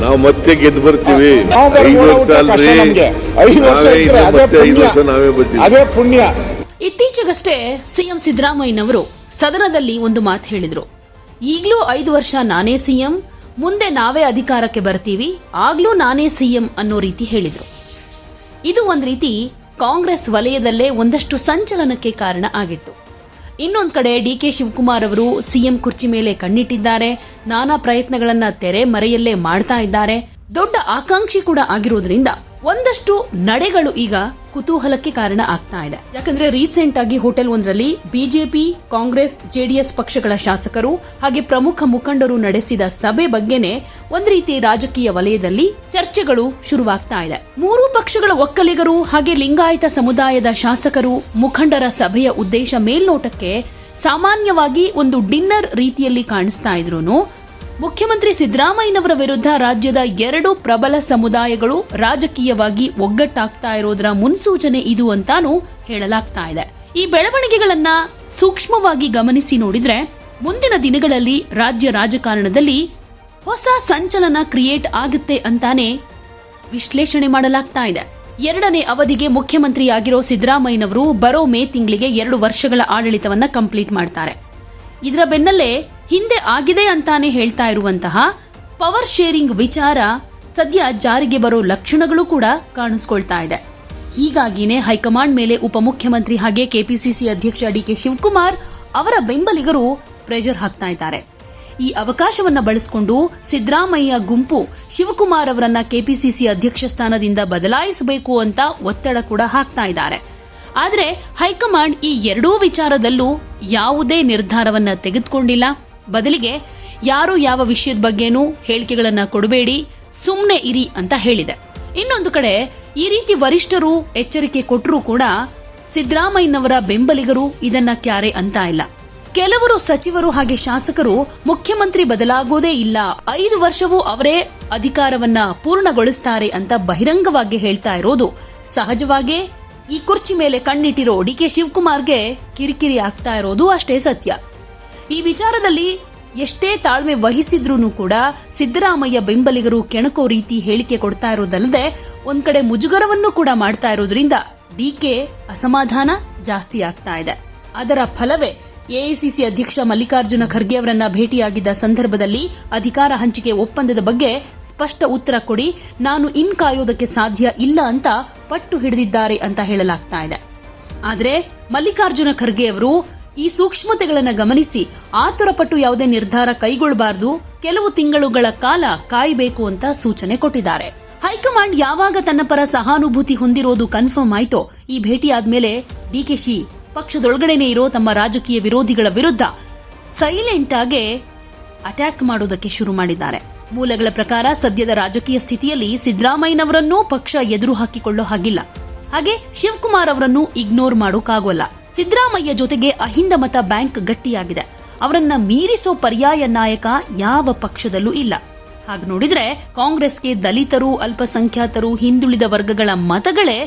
ನಾವು ಮತ್ತೆ ಗೆದ್ದು ಬರ್ತೀವಿ. ಐದು ವರ್ಷ ಅಲ್ರಿ. ನಾವೇ ಇನ್ನು ಮತ್ತೆ ಐದು ವರ್ಷ ನಾವೇ ಬರ್ತೀವಿ. ಅದೇ ಪುಣ್ಯ. ಇತ್ತೀಚೆಗಷ್ಟೇ ಸಿಎಂ ಸಿದ್ದರಾಮಯ್ಯನವರು ಸದನದಲ್ಲಿ ಒಂದು ಮಾತು ಹೇಳಿದ್ರು. ಈಗಲೂ ಐದು ವರ್ಷ ನಾನೇ ಸಿಎಂ ಮುಂದೆ ನಾವೇ ಅಧಿಕಾರಕ್ಕೆ ಬರ್ತೀವಿ ಆಗ್ಲೂ ನಾನೇ ಸಿಎಂ ಅನ್ನೋ ರೀತಿ ಹೇಳಿದ್ರು. ಇದು ಒಂದು ರೀತಿ ಕಾಂಗ್ರೆಸ್ ವಲಯದಲ್ಲೇ ಒಂದಷ್ಟು ಸಂಚಲನಕ್ಕೆ ಕಾರಣ ಆಗಿತ್ತು. ಇನ್ನೊಂದ್ ಕಡೆ ಡಿ ಕೆ ಶಿವಕುಮಾರ್ ಅವರು ಸಿಎಂ ಕುರ್ಚಿ ಮೇಲೆ ಕಣ್ಣಿಟ್ಟಿದ್ದಾರೆ. ನಾನಾ ಪ್ರಯತ್ನಗಳನ್ನ ತೆರೆ ಮರೆಯಲ್ಲೇ ಮಾಡ್ತಾ ಇದ್ದಾರೆ. ದೊಡ್ಡ ಆಕಾಂಕ್ಷಿ ಕೂಡ ಆಗಿರೋದ್ರಿಂದ ಒಂದಷ್ಟು ನಡೆಗಳು ಈಗ ಕುತೂಹಲಕ್ಕೆ ಕಾರಣ ಆಗ್ತಾ ಇದೆ. ಯಾಕಂದ್ರೆ ರೀಸೆಂಟ್ ಆಗಿ ಹೋಟೆಲ್ ಒಂದರಲ್ಲಿ ಬಿಜೆಪಿ, ಕಾಂಗ್ರೆಸ್, ಜೆಡಿಎಸ್ ಪಕ್ಷಗಳ ಶಾಸಕರು ಹಾಗೆ ಪ್ರಮುಖ ಮುಖಂಡರು ನಡೆಸಿದ ಸಭೆ ಬಗ್ಗೆನೆ ಒಂದ್ ರೀತಿ ರಾಜಕೀಯ ವಲಯದಲ್ಲಿ ಚರ್ಚೆಗಳು ಶುರುವಾಗ್ತಾ ಇದೆ. ಮೂರು ಪಕ್ಷಗಳ ಒಕ್ಕಲಿಗರು ಹಾಗೆ ಲಿಂಗಾಯತ ಸಮುದಾಯದ ಶಾಸಕರು ಮುಖಂಡರ ಸಭೆಯ ಉದ್ದೇಶ ಮೇಲ್ನೋಟಕ್ಕೆ ಸಾಮಾನ್ಯವಾಗಿ ಒಂದು ಡಿನ್ನರ್ ರೀತಿಯಲ್ಲಿ ಕಾಣಿಸ್ತಾ ಇದ್ರು ಮುಖ್ಯಮಂತ್ರಿ ಸಿದ್ದರಾಮಯ್ಯನವರ ವಿರುದ್ಧ ರಾಜ್ಯದ ಎರಡು ಪ್ರಬಲ ಸಮುದಾಯಗಳು ರಾಜಕೀಯವಾಗಿ ಒಗ್ಗಟ್ಟಾಗ್ತಾ ಇರೋದರ ಮುನ್ಸೂಚನೆ ಇದು ಅಂತಾನೂ ಹೇಳಲಾಗ್ತಾ ಇದೆ. ಈ ಬೆಳವಣಿಗೆಗಳನ್ನ ಸೂಕ್ಷ್ಮವಾಗಿ ಗಮನಿಸಿ ನೋಡಿದ್ರೆ ಮುಂದಿನ ದಿನಗಳಲ್ಲಿ ರಾಜ್ಯ ರಾಜಕಾರಣದಲ್ಲಿ ಹೊಸ ಸಂಚಲನ ಕ್ರಿಯೇಟ್ ಆಗುತ್ತೆ ಅಂತಾನೆ ವಿಶ್ಲೇಷಣೆ ಮಾಡಲಾಗ್ತಾ ಇದೆ. ಎರಡನೇ ಅವಧಿಗೆ ಮುಖ್ಯಮಂತ್ರಿಯಾಗಿರೋ ಸಿದ್ದರಾಮಯ್ಯನವರು ಬರೋ ಮೇ ತಿಂಗಳಿಗೆ ಎರಡು ವರ್ಷಗಳ ಆಡಳಿತವನ್ನ ಕಂಪ್ಲೀಟ್ ಮಾಡ್ತಾರೆ. ಇದರ ಬೆನ್ನಲ್ಲೇ ಹಿಂದೆ ಆಗಿದೆ ಅಂತಾನೆ ಹೇಳ್ತಾ ಇರುವಂತಹ ಪವರ್ ಶೇರಿಂಗ್ ವಿಚಾರ ಸದ್ಯ ಜಾರಿಗೆ ಬರೋ ಲಕ್ಷಣಗಳು ಕೂಡ ಕಾಣಿಸ್ಕೊಳ್ತಾ ಇದೆ. ಹೀಗಾಗಿನೇ ಹೈಕಮಾಂಡ್ ಮೇಲೆ ಉಪಮುಖ್ಯಮಂತ್ರಿ ಹಾಗೆ ಕೆಪಿಸಿಸಿ ಅಧ್ಯಕ್ಷ ಡಿ ಕೆ ಶಿವಕುಮಾರ್ ಅವರ ಬೆಂಬಲಿಗರು ಪ್ರೆಷರ್ ಹಾಕ್ತಾ ಇದ್ದಾರೆ. ಈ ಅವಕಾಶವನ್ನ ಬಳಸಿಕೊಂಡು ಸಿದ್ದರಾಮಯ್ಯ ಗುಂಪು ಶಿವಕುಮಾರ್ ಅವರನ್ನ ಕೆಪಿಸಿಸಿ ಅಧ್ಯಕ್ಷ ಸ್ಥಾನದಿಂದ ಬದಲಾಯಿಸಬೇಕು ಅಂತ ಒತ್ತಡ ಕೂಡ ಹಾಕ್ತಾ ಇದ್ದಾರೆ. ಆದರೆ ಹೈಕಮಾಂಡ್ ಈ ಎರಡೂ ವಿಚಾರದಲ್ಲೂ ಯಾವುದೇ ನಿರ್ಧಾರವನ್ನು ತೆಗೆದುಕೊಂಡಿಲ್ಲ. ಬದಲಿಗೆ ಯಾರು ಯಾವ ವಿಷಯದ ಬಗ್ಗೆನೂ ಹೇಳಿಕೆಗಳನ್ನು ಕೊಡಬೇಡಿ ಸುಮ್ಮನೆ ಇರಿ ಅಂತ ಹೇಳಿದೆ. ಇನ್ನೊಂದು ಕಡೆ, ಈ ರೀತಿ ವರಿಷ್ಠರು ಎಚ್ಚರಿಕೆ ಕೊಟ್ಟರೂ ಕೂಡ ಸಿದ್ದರಾಮಯ್ಯನವರ ಬೆಂಬಲಿಗರು ಇದನ್ನ ಕ್ಯಾರೆ ಅಂತ ಇಲ್ಲ. ಕೆಲವರು ಸಚಿವರು ಹಾಗೆ ಶಾಸಕರು ಮುಖ್ಯಮಂತ್ರಿ ಬದಲಾಗೋದೇ ಇಲ್ಲ. ಐದು ವರ್ಷವೂ ಅವರೇ ಅಧಿಕಾರವನ್ನ ಪೂರ್ಣಗೊಳಿಸ್ತಾರೆ ಅಂತ ಬಹಿರಂಗವಾಗಿ ಹೇಳ್ತಾ ಇರೋದು ಸಹಜವಾಗೇ ಈ ಕುರ್ಚಿ ಮೇಲೆ ಕಣ್ಣಿಟ್ಟಿರೋ ಡಿ ಕೆ ಶಿವಕುಮಾರ್ಗೆ ಕಿರಿಕಿರಿ ಆಗ್ತಾ ಇರೋದು ಅಷ್ಟೇ ಸತ್ಯ. ಈ ವಿಚಾರದಲ್ಲಿ ಎಷ್ಟೇ ತಾಳ್ಮೆ ವಹಿಸಿದ್ರೂ ಕೂಡ ಸಿದ್ದರಾಮಯ್ಯ ಬೆಂಬಲಿಗರು ಕೆಣಕೋ ರೀತಿ ಹೇಳಿಕೆ ಕೊಡ್ತಾ ಇರೋದಲ್ಲದೆ ಒಂದ್ ಕಡೆ ಮುಜುಗರವನ್ನು ಕೂಡ ಮಾಡ್ತಾ ಇರೋದ್ರಿಂದ ಡಿಕೆ ಅಸಮಾಧಾನ ಜಾಸ್ತಿ ಆಗ್ತಾ ಇದೆ. ಅದರ ಫಲವೇ ಎಐಸಿಸಿ ಅಧ್ಯಕ್ಷ ಮಲ್ಲಿಕಾರ್ಜುನ ಖರ್ಗೆ ಅವರನ್ನ ಭೇಟಿಯಾಗಿದ್ದ ಸಂದರ್ಭದಲ್ಲಿ ಅಧಿಕಾರ ಹಂಚಿಕೆ ಒಪ್ಪಂದದ ಬಗ್ಗೆ ಸ್ಪಷ್ಟ ಉತ್ತರ ಕೊಡಿ, ನಾನು ಇನ್ ಕಾಯೋದಕ್ಕೆ ಸಾಧ್ಯ ಇಲ್ಲ ಅಂತ ಪಟ್ಟು ಹಿಡಿದಿದ್ದಾರೆ ಅಂತ ಹೇಳಲಾಗ್ತಾ ಇದೆ. ಆದರೆ ಮಲ್ಲಿಕಾರ್ಜುನ ಖರ್ಗೆ ಅವರು ಈ ಸೂಕ್ಷ್ಮತೆಗಳನ್ನು ಗಮನಿಸಿ ಆತುರಪಟ್ಟು ಯಾವುದೇ ನಿರ್ಧಾರ ಕೈಗೊಳ್ಳಬಾರದು ಕೆಲವು ತಿಂಗಳುಗಳ ಕಾಲ ಕಾಯಬೇಕು ಅಂತ ಸೂಚನೆ ಕೊಟ್ಟಿದ್ದಾರೆ. ಹೈಕಮಾಂಡ್ ಯಾವಾಗ ತನ್ನ ಪರ ಸಹಾನುಭೂತಿ ಹೊಂದಿರೋದು ಕನ್ಫರ್ಮ್ ಆಯ್ತೋ, ಈ ಭೇಟಿ ಆದ್ಮೇಲೆ ಡಿಕೆಶಿ ಪಕ್ಷದೊಳಗಡೆನೆ ಇರೋ ತಮ್ಮ ರಾಜಕೀಯ ವಿರೋಧಿಗಳ ವಿರುದ್ಧ ಸೈಲೆಂಟ್ ಆಗಿ ಅಟ್ಯಾಕ್ ಮಾಡೋದಕ್ಕೆ ಶುರು ಮಾಡಿದ್ದಾರೆ. ಮೂಲಗಳ ಪ್ರಕಾರ ಸದ್ಯದ ರಾಜಕೀಯ ಸ್ಥಿತಿಯಲ್ಲಿ ಸಿದ್ದರಾಮಯ್ಯನವರನ್ನೂ ಪಕ್ಷ ಎದುರು ಹಾಕಿಕೊಳ್ಳೋ ಹಾಗಿಲ್ಲ. ಹಾಗೆ ಶಿವಕುಮಾರ್ ಅವರನ್ನು ಇಗ್ನೋರ್ ಮಾಡೋಕ್ಕಾಗೋಲ್ಲ ಸಿದ್ದರಾಮಯ್ಯ ಜೊತೆಗೆ ಅಹಿಂದ ಮತ ಬ್ಯಾಂಕ್ ಗಟ್ಟಿಯಾಗಿದೆ. ಅವರನ್ನ ಮೀರಿಸೋ ಪರ್ಯಾಯ ನಾಯಕ ಯಾವ ಪಕ್ಷದಲ್ಲೂ ಇಲ್ಲ. ಹಾಗೆ ನೋಡಿದ್ರೆ ಕಾಂಗ್ರೆಸ್ಗೆ ದಲಿತರು, ಅಲ್ಪಸಂಖ್ಯಾತರು, ಹಿಂದುಳಿದ ವರ್ಗಗಳ ಮತಗಳೇ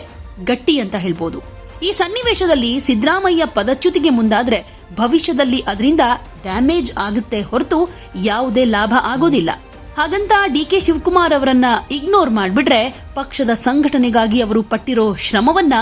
ಗಟ್ಟಿ ಅಂತ ಹೇಳ್ಬೋದು. ಈ ಸನ್ನಿವೇಶದಲ್ಲಿ ಸಿದ್ದರಾಮಯ್ಯ ಪದಚ್ಯುತಿಗೆ ಮುಂದಾದ್ರೆ ಭವಿಷ್ಯದಲ್ಲಿ ಅದರಿಂದ ಡ್ಯಾಮೇಜ್ ಆಗುತ್ತೆ ಹೊರತು ಯಾವುದೇ ಲಾಭ ಆಗೋದಿಲ್ಲ. ಹಾಗಂತ ಡಿ ಕೆ ಶಿವಕುಮಾರ್ ಅವರನ್ನ ಇಗ್ನೋರ್ ಮಾಡಿಬಿಟ್ರೆ ಪಕ್ಷದ ಸಂಘಟನೆಗಾಗಿ ಅವರು ಪಟ್ಟಿರೋ ಶ್ರಮವನ್ನ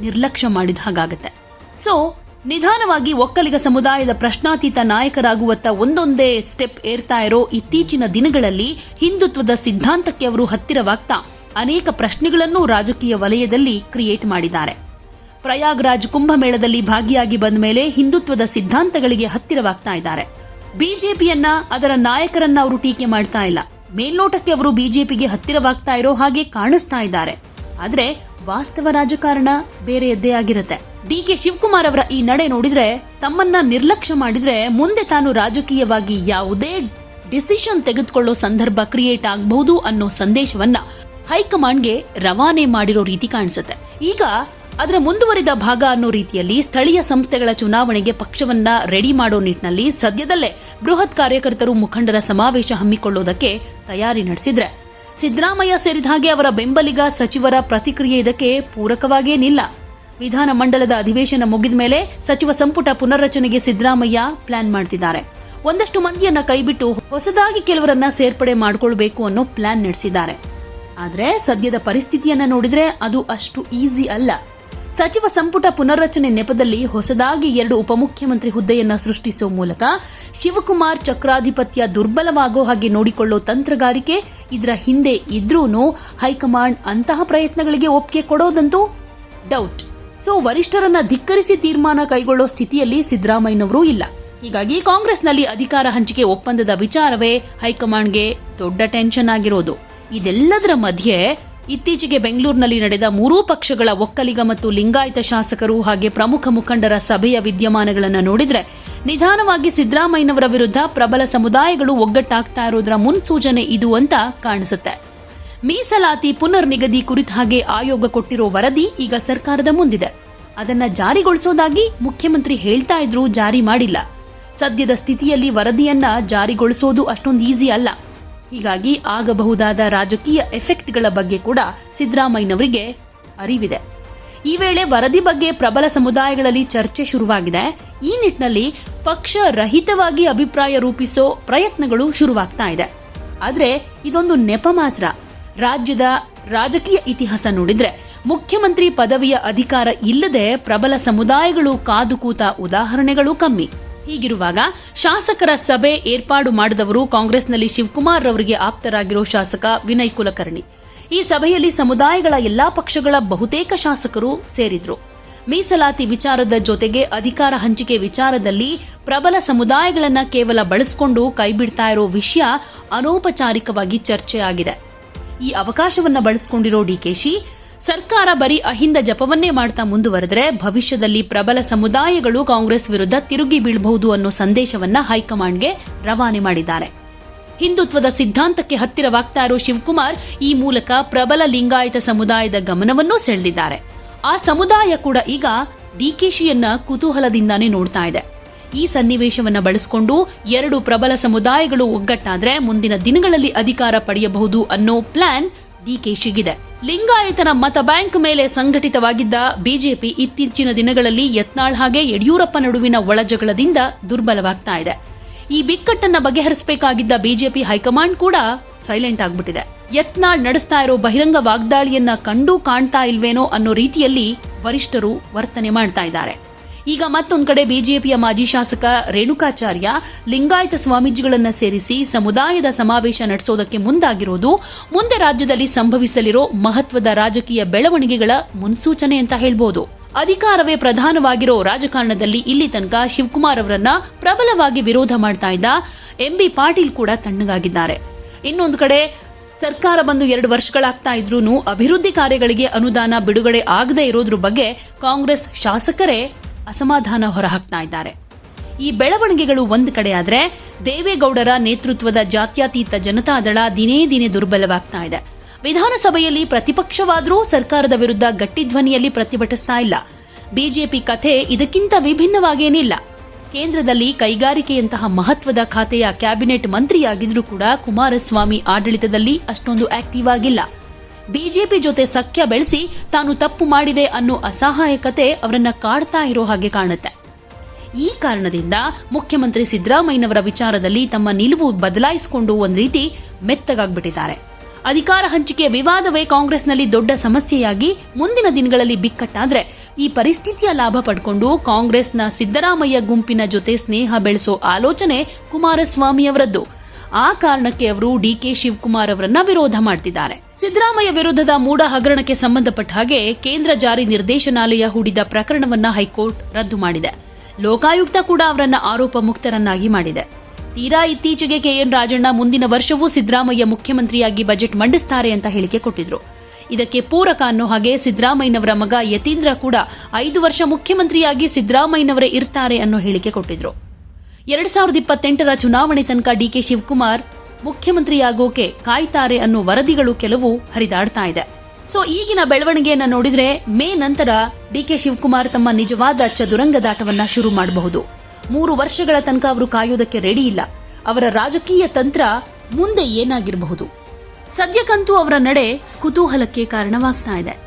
ನಿರ್ಲಕ್ಷ್ಯ ಮಾಡಿದ ಹಾಗಾಗತ್ತೆ. ಸೊ, ನಿಧಾನವಾಗಿ ಒಕ್ಕಲಿಗ ಸಮುದಾಯದ ಪ್ರಶ್ನಾತೀತ ನಾಯಕರಾಗುವತ್ತ ಒಂದೊಂದೇ ಸ್ಟೆಪ್ ಏರ್ತಾ ಇರೋ ಇತ್ತೀಚಿನ ದಿನಗಳಲ್ಲಿ ಹಿಂದುತ್ವದ ಸಿದ್ಧಾಂತಕ್ಕೆ ಅವರು ಹತ್ತಿರವಾಗ್ತಾ ಅನೇಕ ಪ್ರಶ್ನೆಗಳನ್ನು ರಾಜಕೀಯ ವಲಯದಲ್ಲಿ ಕ್ರಿಯೇಟ್ ಮಾಡಿದ್ದಾರೆ. ಪ್ರಯಾಗ್ರಾಜ್ ಕುಂಭಮೇಳದಲ್ಲಿ ಭಾಗಿಯಾಗಿ ಬಂದ ಮೇಲೆ ಹಿಂದುತ್ವದ ಸಿದ್ಧಾಂತಗಳಿಗೆ ಹತ್ತಿರವಾಗ್ತಾ ಇದ್ದಾರೆ. ಬಿಜೆಪಿಯನ್ನ, ಅದರ ನಾಯಕರನ್ನ ಅವರು ಟೀಕೆ ಮಾಡ್ತಾ ಇಲ್ಲ. ಮೇಲ್ನೋಟಕ್ಕೆ ಅವರು ಬಿಜೆಪಿಗೆ ಹತ್ತಿರವಾಗ್ತಾ ಇರೋ ಹಾಗೆ ಕಾಣಿಸ್ತಾ ಇದ್ದಾರೆ. ಆದ್ರೆ ವಾಸ್ತವ ರಾಜಕಾರಣ ಬೇರೆಯದ್ದೇ ಆಗಿರುತ್ತೆ. ಡಿ ಕೆ ಶಿವಕುಮಾರ್ ಅವರ ಈ ನಡೆ ನೋಡಿದ್ರೆ, ತಮ್ಮನ್ನ ನಿರ್ಲಕ್ಷ್ಯ ಮಾಡಿದ್ರೆ ಮುಂದೆ ತಾನು ರಾಜಕೀಯವಾಗಿ ಯಾವುದೇ ಡಿಸಿಷನ್ ತೆಗೆದುಕೊಳ್ಳೋ ಸಂದರ್ಭ ಕ್ರಿಯೇಟ್ ಆಗಬಹುದು ಅನ್ನೋ ಸಂದೇಶವನ್ನ ಹೈಕಮಾಂಡ್ಗೆ ರವಾನೆ ಮಾಡಿರೋ ರೀತಿ ಕಾಣಿಸುತ್ತೆ. ಈಗ ಅದರ ಮುಂದುವರಿದ ಭಾಗ ಅನ್ನೋ ರೀತಿಯಲ್ಲಿ ಸ್ಥಳೀಯ ಸಂಸ್ಥೆಗಳ ಚುನಾವಣೆಗೆ ಪಕ್ಷವನ್ನ ರೆಡಿ ಮಾಡೋ ನಿಟ್ಟಿನಲ್ಲಿ ಸದ್ಯದಲ್ಲೇ ಬೃಹತ್ ಕಾರ್ಯಕರ್ತರು ಮುಖಂಡರ ಸಮಾವೇಶ ಹಮ್ಮಿಕೊಳ್ಳೋದಕ್ಕೆ ತಯಾರಿ ನಡೆಸಿದ್ರೆ. ಸಿದ್ದರಾಮಯ್ಯ ಸೇರಿದ ಹಾಗೆ ಅವರ ಬೆಂಬಲಿಗ ಸಚಿವರ ಪ್ರತಿಕ್ರಿಯೆ ಇದಕ್ಕೆ ಪೂರಕವಾಗೇನಿಲ್ಲ ವಿಧಾನ ಮಂಡಲದ ಅಧಿವೇಶನ ಮುಗಿದ ಮೇಲೆ ಸಚಿವ ಸಂಪುಟ ಪುನರ್ರಚನೆಗೆ ಸಿದ್ದರಾಮಯ್ಯ ಪ್ಲಾನ್ ಮಾಡ್ತಿದ್ದಾರೆ. ಒಂದಷ್ಟು ಮಂದಿಯನ್ನ ಕೈಬಿಟ್ಟು ಹೊಸದಾಗಿ ಕೆಲವರನ್ನ ಸೇರ್ಪಡೆ ಮಾಡ್ಕೊಳ್ಬೇಕು ಅನ್ನೋ ಪ್ಲಾನ್ ನಡೆಸಿದ್ದಾರೆ. ಆದರೆ ಸದ್ಯದ ಪರಿಸ್ಥಿತಿಯನ್ನ ನೋಡಿದ್ರೆ ಅದು ಅಷ್ಟು ಈಸಿ ಅಲ್ಲ. ಸಚಿವ ಸಂಪುಟ ಪುನರ್ರಚನೆ ನೆಪದಲ್ಲಿ ಹೊಸದಾಗಿ ಎರಡು ಉಪಮುಖ್ಯಮಂತ್ರಿ ಹುದ್ದೆಯನ್ನು ಸೃಷ್ಟಿಸುವ ಮೂಲಕ ಶಿವಕುಮಾರ್ ಚಕ್ರಾಧಿಪತ್ಯ ದುರ್ಬಲವಾಗೋ ಹಾಗೆ ನೋಡಿಕೊಳ್ಳೋ ತಂತ್ರಗಾರಿಕೆ ಇದರ ಹಿಂದೆ ಇದ್ರೂ ಹೈಕಮಾಂಡ್ ಅಂತಹ ಪ್ರಯತ್ನಗಳಿಗೆ ಒಪ್ಪಿಗೆ ಕೊಡೋದಂತೂ ಡೌಟ್. ಸೊ, ವರಿಷ್ಠರನ್ನ ಧಿಕ್ಕರಿಸಿ ತೀರ್ಮಾನ ಕೈಗೊಳ್ಳೋ ಸ್ಥಿತಿಯಲ್ಲಿ ಸಿದ್ದರಾಮಯ್ಯನವರು ಇಲ್ಲ. ಹೀಗಾಗಿ ಕಾಂಗ್ರೆಸ್ನಲ್ಲಿ ಅಧಿಕಾರ ಹಂಚಿಕೆ ಒಪ್ಪಂದದ ವಿಚಾರವೇ ಹೈಕಮಾಂಡ್ಗೆ ದೊಡ್ಡ ಟೆನ್ಷನ್ ಆಗಿರೋದು. ಇದೆಲ್ಲದರ ಮಧ್ಯೆ ಇತ್ತೀಚೆಗೆ ಬೆಂಗಳೂರಿನಲ್ಲಿ ನಡೆದ ಮೂರೂ ಪಕ್ಷಗಳ ಒಕ್ಕಲಿಗ ಮತ್ತು ಲಿಂಗಾಯತ ಶಾಸಕರು ಹಾಗೆ ಪ್ರಮುಖ ಮುಖಂಡರ ಸಭೆಯ ವಿದ್ಯಮಾನಗಳನ್ನು ನೋಡಿದರೆ, ನಿಧಾನವಾಗಿ ಸಿದ್ದರಾಮಯ್ಯನವರ ವಿರುದ್ಧ ಪ್ರಬಲ ಸಮುದಾಯಗಳು ಒಗ್ಗಟ್ಟಾಗ್ತಾ ಇರೋದರ ಮುನ್ಸೂಚನೆ ಇದು ಅಂತ ಕಾಣಿಸುತ್ತೆ. ಮೀಸಲಾತಿ ಪುನರ್ ನಿಗದಿ ಕುರಿತ ಹಾಗೆ ಆಯೋಗ ಕೊಟ್ಟಿರೋ ವರದಿ ಈಗ ಸರ್ಕಾರದ ಮುಂದಿದೆ. ಅದನ್ನ ಜಾರಿಗೊಳಿಸೋದಾಗಿ ಮುಖ್ಯಮಂತ್ರಿ ಹೇಳ್ತಾ ಇದ್ರು, ಜಾರಿ ಮಾಡಿಲ್ಲ. ಸದ್ಯದ ಸ್ಥಿತಿಯಲ್ಲಿ ವರದಿಯನ್ನ ಜಾರಿಗೊಳಿಸೋದು ಅಷ್ಟೊಂದು ಈಸಿ ಅಲ್ಲ. ಹೀಗಾಗಿ ಆಗಬಹುದಾದ ರಾಜಕೀಯ ಎಫೆಕ್ಟ್ಗಳ ಬಗ್ಗೆ ಕೂಡ ಸಿದ್ದರಾಮಯ್ಯನವರಿಗೆ ಅರಿವಿದೆ. ಈ ವೇಳೆ ವರದಿ ಬಗ್ಗೆ ಪ್ರಬಲ ಸಮುದಾಯಗಳಲ್ಲಿ ಚರ್ಚೆ ಶುರುವಾಗಿದೆ. ಈ ನಿಟ್ಟಿನಲ್ಲಿ ಪಕ್ಷ ರಹಿತವಾಗಿ ಅಭಿಪ್ರಾಯ ರೂಪಿಸೋ ಪ್ರಯತ್ನಗಳು ಶುರುವಾಗ್ತಾ ಇದೆ. ಆದರೆ ಇದೊಂದು ನೆಪ ಮಾತ್ರ. ರಾಜ್ಯದ ರಾಜಕೀಯ ಇತಿಹಾಸ ನೋಡಿದ್ರೆ ಮುಖ್ಯಮಂತ್ರಿ ಪದವಿಯ ಅಧಿಕಾರ ಇಲ್ಲದೆ ಪ್ರಬಲ ಸಮುದಾಯಗಳು ಕಾದು ಕೂತ ಉದಾಹರಣೆಗಳು ಕಮ್ಮಿ. ಹೀಗಿರುವಾಗ ಶಾಸಕರ ಸಭೆ ಏರ್ಪಾಡು ಮಾಡಿದವರು ಕಾಂಗ್ರೆಸ್ನಲ್ಲಿ ಶಿವಕುಮಾರ್ ರವರಿಗೆ ಆಪ್ತರಾಗಿರೋ ಶಾಸಕ ವಿನಯ್ ಕುಲಕರ್ಣಿ. ಈ ಸಭೆಯಲ್ಲಿ ಸಮುದಾಯಗಳ ಎಲ್ಲಾ ಪಕ್ಷಗಳ ಬಹುತೇಕ ಶಾಸಕರು ಸೇರಿದ್ರು. ಮೀಸಲಾತಿ ವಿಚಾರದ ಜೊತೆಗೆ ಅಧಿಕಾರ ಹಂಚಿಕೆ ವಿಚಾರದಲ್ಲಿ ಪ್ರಬಲ ಸಮುದಾಯಗಳನ್ನ ಕೇವಲ ಬಳಸಿಕೊಂಡು ಕೈಬಿಡ್ತಾ ಇರೋ ವಿಷಯ ಅನೌಪಚಾರಿಕವಾಗಿ ಚರ್ಚೆಯಾಗಿದೆ. ಈ ಅವಕಾಶವನ್ನ ಬಳಸಿಕೊಂಡಿರೋ ಡಿಕೆಶಿ ಸರ್ಕಾರ ಬರೀ ಅಹಿಂದ ಜಪವನ್ನೇ ಮಾಡ್ತಾ ಮುಂದುವರೆದರೆ ಭವಿಷ್ಯದಲ್ಲಿ ಪ್ರಬಲ ಸಮುದಾಯಗಳು ಕಾಂಗ್ರೆಸ್ ವಿರುದ್ಧ ತಿರುಗಿ ಬೀಳಬಹುದು ಅನ್ನೋ ಸಂದೇಶವನ್ನ ಹೈಕಮಾಂಡ್ಗೆ ರವಾನೆ ಮಾಡಿದ್ದಾರೆ. ಹಿಂದುತ್ವದ ಸಿದ್ಧಾಂತಕ್ಕೆ ಹತ್ತಿರವಾಗ್ತಾ ಇರೋ ಶಿವಕುಮಾರ್ ಈ ಮೂಲಕ ಪ್ರಬಲ ಲಿಂಗಾಯತ ಸಮುದಾಯದ ಗಮನವನ್ನೂ ಸೆಳೆದಿದ್ದಾರೆ. ಆ ಸಮುದಾಯ ಕೂಡ ಈಗ ಡಿಕೆಶಿಯನ್ನ ಕುತೂಹಲದಿಂದಾನೇ ನೋಡ್ತಾ ಇದೆ. ಈ ಸನ್ನಿವೇಶವನ್ನ ಬಳಸಿಕೊಂಡು ಎರಡು ಪ್ರಬಲ ಸಮುದಾಯಗಳು ಒಗ್ಗಟ್ಟಾದರೆ ಮುಂದಿನ ದಿನಗಳಲ್ಲಿ ಅಧಿಕಾರ ಪಡೆಯಬಹುದು ಅನ್ನೋ ಪ್ಲಾನ್ ಡಿಕೆಶಿಗಿದೆ ಲಿಂಗಾಯತನ ಮತ ಬ್ಯಾಂಕ್ ಮೇಲೆ ಸಂಘಟಿತವಾಗಿದ್ದ ಬಿಜೆಪಿ ಇತ್ತೀಚಿನ ದಿನಗಳಲ್ಲಿ ಯತ್ನಾಳ್ ಹಾಗೆ ಯಡಿಯೂರಪ್ಪ ನಡುವಿನ ಒಳಜಗಳದಿಂದ ದುರ್ಬಲವಾಗ್ತಾ ಇದೆ. ಈ ಬಿಕ್ಕಟ್ಟನ್ನ ಬಗೆಹರಿಸಬೇಕಾಗಿದ್ದ ಬಿಜೆಪಿ ಹೈಕಮಾಂಡ್ ಕೂಡ ಸೈಲೆಂಟ್ ಆಗ್ಬಿಟ್ಟಿದೆ. ಯತ್ನಾಳ್ ನಡೆಸ್ತಾ ಇರೋ ಬಹಿರಂಗ ವಾಗ್ದಾಳಿಯನ್ನ ಕಂಡು ಕಾಣ್ತಾ ಇಲ್ವೇನೋ ಅನ್ನೋ ರೀತಿಯಲ್ಲಿ ವರಿಷ್ಠರು ವರ್ತನೆ ಮಾಡ್ತಾ ಇದ್ದಾರೆ. ಈಗ ಮತ್ತೊಂದು ಕಡೆ ಬಿಜೆಪಿಯ ಮಾಜಿ ಶಾಸಕ ರೇಣುಕಾಚಾರ್ಯ ಲಿಂಗಾಯತ ಸ್ವಾಮೀಜಿಗಳನ್ನು ಸೇರಿಸಿ ಸಮುದಾಯದ ಸಮಾವೇಶ ನಡೆಸೋದಕ್ಕೆ ಮುಂದಾಗಿರೋದು, ಮುಂದೆ ರಾಜ್ಯದಲ್ಲಿ ಸಂಭವಿಸಲಿರೋ ಮಹತ್ವದ ರಾಜಕೀಯ ಬೆಳವಣಿಗೆಗಳ ಮುನ್ಸೂಚನೆ ಅಂತ ಹೇಳ್ಬೋದು. ಅಧಿಕಾರವೇ ಪ್ರಧಾನವಾಗಿರೋ ರಾಜಕಾರಣದಲ್ಲಿ ಇಲ್ಲಿ ತನಕ ಶಿವಕುಮಾರ್ ಅವರನ್ನ ಪ್ರಬಲವಾಗಿ ವಿರೋಧ ಮಾಡ್ತಾ ಇದ್ದ ಎಂಬಿ ಪಾಟೀಲ್ ಕೂಡ ತಣ್ಣಗಾಗಿದ್ದಾರೆ. ಇನ್ನೊಂದು ಕಡೆ ಸರ್ಕಾರ ಬಂದು ಎರಡು ವರ್ಷಗಳಾಗ್ತಾ ಇದ್ರೂ ಅಭಿವೃದ್ಧಿ ಕಾರ್ಯಗಳಿಗೆ ಅನುದಾನ ಬಿಡುಗಡೆ ಆಗದೇ ಇರೋದ್ರ ಬಗ್ಗೆ ಕಾಂಗ್ರೆಸ್ ಶಾಸಕರೇ ಅಸಮಾಧಾನ ಹೊರಹಾಕ್ತಾ ಇದ್ದಾರೆ ಈ ಬೆಳವಣಿಗೆಗಳು ಒಂದು ಕಡೆಯಾದರೆ ದೇವೇಗೌಡರ ನೇತೃತ್ವದ ಜಾತ್ಯತೀತ ಜನತಾದಳ ದಿನೇ ದಿನೇ ದುರ್ಬಲವಾಗ್ತಾ ಇದೆ ವಿಧಾನಸಭೆಯಲ್ಲಿ ಪ್ರತಿಪಕ್ಷವಾದರೂ ಸರ್ಕಾರದ ವಿರುದ್ಧ ಗಟ್ಟಿ ಧ್ವನಿಯಲ್ಲಿ ಪ್ರತಿಭಟಿಸ್ತಾ ಇಲ್ಲ. ಬಿಜೆಪಿ ಕಥೆ ಇದಕ್ಕಿಂತ ವಿಭಿನ್ನವಾಗೇನಿಲ್ಲ. ಕೇಂದ್ರದಲ್ಲಿ ಕೈಗಾರಿಕೆಯಂತಹ ಮಹತ್ವದ ಖಾತೆಯ ಕ್ಯಾಬಿನೆಟ್ ಮಂತ್ರಿಯಾಗಿದ್ರೂ ಕೂಡ ಕುಮಾರಸ್ವಾಮಿ ಆಡಳಿತದಲ್ಲಿ ಅಷ್ಟೊಂದು ಆಕ್ಟಿವ್ ಆಗಿಲ್ಲ. ಬಿಜೆಪಿ ಜೊತೆ ಸಖ್ಯ ಬೆಳೆಸಿ ತಾನು ತಪ್ಪು ಮಾಡಿದೆ ಅನ್ನೋ ಅಸಹಾಯಕತೆ ಅವರನ್ನ ಕಾಡ್ತಾ ಇರೋ ಹಾಗೆ ಕಾಣುತ್ತೆ. ಈ ಕಾರಣದಿಂದ ಮುಖ್ಯಮಂತ್ರಿ ಸಿದ್ದರಾಮಯ್ಯನವರ ವಿಚಾರದಲ್ಲಿ ತಮ್ಮ ನಿಲುವು ಬದಲಾಯಿಸಿಕೊಂಡು ಒಂದು ರೀತಿ ಮೆತ್ತಗಾಗ್ಬಿಟ್ಟಿದ್ದಾರೆ. ಅಧಿಕಾರ ಹಂಚಿಕೆ ವಿವಾದವೇ ಕಾಂಗ್ರೆಸ್ನಲ್ಲಿ ದೊಡ್ಡ ಸಮಸ್ಯೆಯಾಗಿ ಮುಂದಿನ ದಿನಗಳಲ್ಲಿ ಬಿಕ್ಕಟ್ಟಾದ್ರೆ ಈ ಪರಿಸ್ಥಿತಿಯ ಲಾಭ ಪಡ್ಕೊಂಡು ಕಾಂಗ್ರೆಸ್ನ ಸಿದ್ದರಾಮಯ್ಯ ಗುಂಪಿನ ಜೊತೆ ಸ್ನೇಹ ಬೆಳೆಸೋ ಆಲೋಚನೆ ಕುಮಾರಸ್ವಾಮಿ ಅವರದ್ದು ಆ ಕಾರಣಕ್ಕೆ ಅವರು ಡಿ ಕೆ ಶಿವಕುಮಾರ್ ಅವರನ್ನ ವಿರೋಧ ಮಾಡ್ತಿದ್ದಾರೆ. ಸಿದ್ದರಾಮಯ್ಯ ವಿರುದ್ಧದ ಮೂಡ ಹಗರಣಕ್ಕೆ ಸಂಬಂಧಪಟ್ಟ ಹಾಗೆ ಕೇಂದ್ರ ಜಾರಿ ನಿರ್ದೇಶನಾಲಯ ಹೂಡಿದ ಪ್ರಕರಣವನ್ನ ಹೈಕೋರ್ಟ್ ರದ್ದು ಮಾಡಿದೆ. ಲೋಕಾಯುಕ್ತ ಕೂಡ ಅವರನ್ನ ಆರೋಪ ಮುಕ್ತರನ್ನಾಗಿ ಮಾಡಿದೆ. ತೀರಾ ಇತ್ತೀಚೆಗೆ ಕೆಎನ್ ರಾಜಣ್ಣ ಮುಂದಿನ ವರ್ಷವೂ ಸಿದ್ದರಾಮಯ್ಯ ಮುಖ್ಯಮಂತ್ರಿಯಾಗಿ ಬಜೆಟ್ ಮಂಡಿಸ್ತಾರೆ ಅಂತ ಹೇಳಿಕೆ ಕೊಟ್ಟಿದ್ರು. ಇದಕ್ಕೆ ಪೂರಕ ಅನ್ನೋ ಹಾಗೆ ಸಿದ್ದರಾಮಯ್ಯನವರ ಮಗ ಯತೀಂದ್ರ ಕೂಡ ಐದು ವರ್ಷ ಮುಖ್ಯಮಂತ್ರಿಯಾಗಿ ಸಿದ್ದರಾಮಯ್ಯನವರೇ ಇರ್ತಾರೆ ಅನ್ನೋ ಹೇಳಿಕೆ ಕೊಟ್ಟಿದ್ರು. ಎರಡ್ ಸಾವಿರದ ಇಪ್ಪತ್ತೆಂಟರ ಚುನಾವಣೆ ತನಕ ಡಿಕೆ ಶಿವಕುಮಾರ್ ಮುಖ್ಯಮಂತ್ರಿಯಾಗೋಕೆ ಕಾಯ್ತಾರೆ ಅನ್ನೋ ವರದಿಗಳು ಕೆಲವು ಹರಿದಾಡ್ತಾ ಇದೆ. ಸೊ, ಈಗಿನ ಬೆಳವಣಿಗೆಯನ್ನ ನೋಡಿದ್ರೆ ಮೇ ನಂತರ ಡಿಕೆ ಶಿವಕುಮಾರ್ ತಮ್ಮ ನಿಜವಾದ ಚದುರಂಗದಾಟವನ್ನ ಶುರು ಮಾಡಬಹುದು. ಮೂರು ವರ್ಷಗಳ ತನಕ ಅವರು ಕಾಯೋದಕ್ಕೆ ರೆಡಿ ಇಲ್ಲ. ಅವರ ರಾಜಕೀಯ ತಂತ್ರ ಮುಂದೆ ಏನಾಗಿರಬಹುದು? ಸದ್ಯಕ್ಕಂತೂ ಅವರ ನಡೆ ಕುತೂಹಲಕ್ಕೆ ಕಾರಣವಾಗ್ತಾ ಇದೆ.